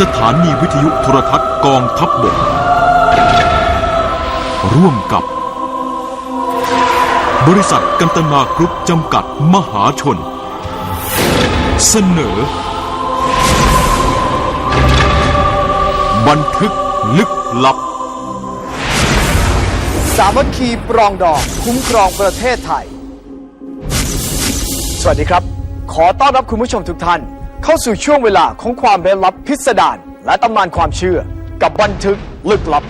สถานีวิทยุโทรทัศน์กองทัพบบก ร่วมกับ บริษัทกันตนากรุ๊ปจำกัดมหาชน เสนอ บันทึกลึกลับ สามัคคีปรองดองคุ้มครองประเทศไทย สวัสดีครับ ขอต้อนรับคุณผู้ชมทุกท่าน เข้าสู่ช่วงเวลาของความเร้นลับพิสดารและตำนานความเชื่อกับบันทึกลึกลับ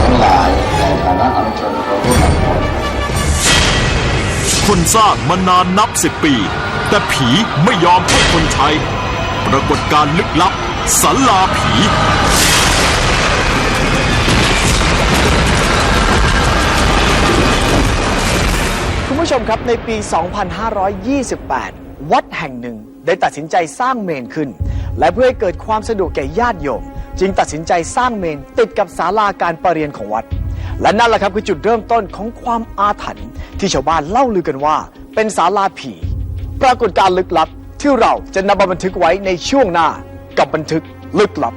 ทั้งหลายในฐานะอนุชนคนรุ่นหลังคนสร้างมานานนับสิบปี แต่ผีไม่ยอมให้คนใช้ ปรากฏการณ์ลึกลับสัลลาผี ชมครับในปี 2528 วัดแห่งหนึ่งได้ตัดสินใจสร้างเมนขึ้น และเพื่อให้เกิดความสะดวกแก่ญาติโยม จึงตัดสินใจสร้างเมนติดกับศาลาการประเรียนของวัด และนั่นแหละครับคือจุดเริ่มต้นของความอาถรรพ์ที่ชาวบ้านเล่าลือกันว่า เป็นศาลาผี ปรากฏการลึกลับที่เราจะนำมาบันทึกไว้ในช่วงหน้ากับบันทึกลึกลับ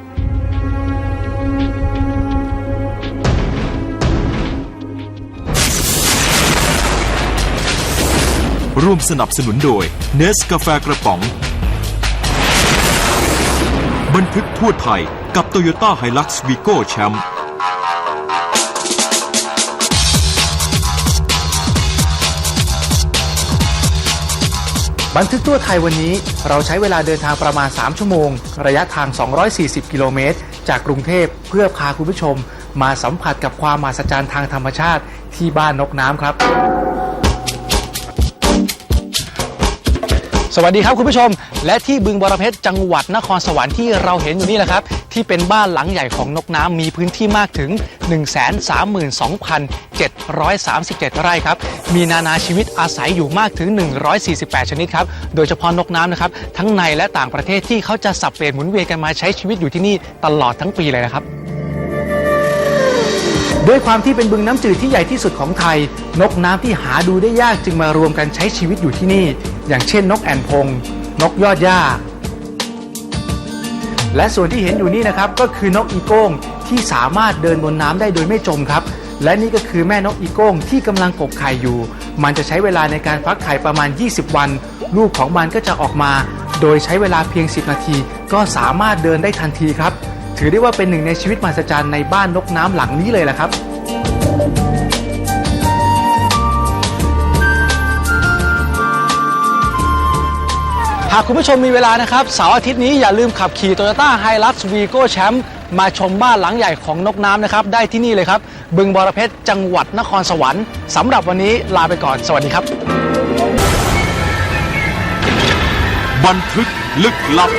ร่วมสนับสนุนโดยเนสกาแฟกระป๋อง บันทึกทั่วไทยกับ Toyota Hilux Vigo Champ บันทึกทั่วไทยวันนี้เราใช้เวลาเดินทางประมาณ 3 ชั่วโมง ระยะทาง 240 กิโลเมตร จากกรุงเทพเพื่อพาคุณผู้ชม มาสัมผัสกับความมหัศจรรย์ทางธรรมชาติที่บ้านนกน้ำครับ สวัสดีครับคุณผู้ชม และที่บึงบรเพชรจังหวัดนครสวรรค์ที่เราเห็นอยู่นี่แหละครับ ที่เป็นบ้านหลังใหญ่ของนกน้ำมีพื้นที่มากถึง 132,737 ไร่ครับ มีนานาชีวิตอาศัยอยู่มากถึง 148 ชนิดครับ โดยเฉพาะนกน้ำนะครับ ทั้งในและต่างประเทศที่เขาจะสับเปลี่ยนหมุนเวียนกันมาใช้ชีวิตอยู่ที่นี่ตลอดทั้งปีเลยนะครับด้วยความที่เป็นบึงน้ำจืดที่ใหญ่ที่สุดของไทย นกน้ำที่หาดูได้ยากจึงมารวมกันใช้ชีวิตอยู่ที่นี่ อย่างเช่นนกแอ่นพง นกยอดหญ้า และส่วนที่เห็นอยู่นี่นะครับก็คือนกอีโก้งที่สามารถเดินบนน้ำได้โดยไม่จมครับ และนี่ก็คือแม่นกอีโก้งที่กำลังกกไข่อยู่ มันจะใช้เวลาในการฟักไข่ประมาณ 20 วัน ลูกของมันก็จะออกมา โดยใช้เวลาเพียง 10 นาที ก็สามารถเดินได้ทันทีครับ ถือได้ว่าเป็นหนึ่งในชีวิตมหัศจรรย์ในบ้านนกน้ำหลังนี้เลยแหละครับากคุณผู้ชมมีเวลานะครับเสาร์อาทิตย์นี้อย่าลืมขับขี่ Toyota Hilux Vigo Champ มาชมบ้านหลังใหญ่ของนกน้ำนะครับ ได้ที่นี่เลยครับ บึงบรเพชรจังหวัดนครสวรรค์สำหรับวันนี้ลาไปก่อน สวัสดีครับ บันทึกลึกลับ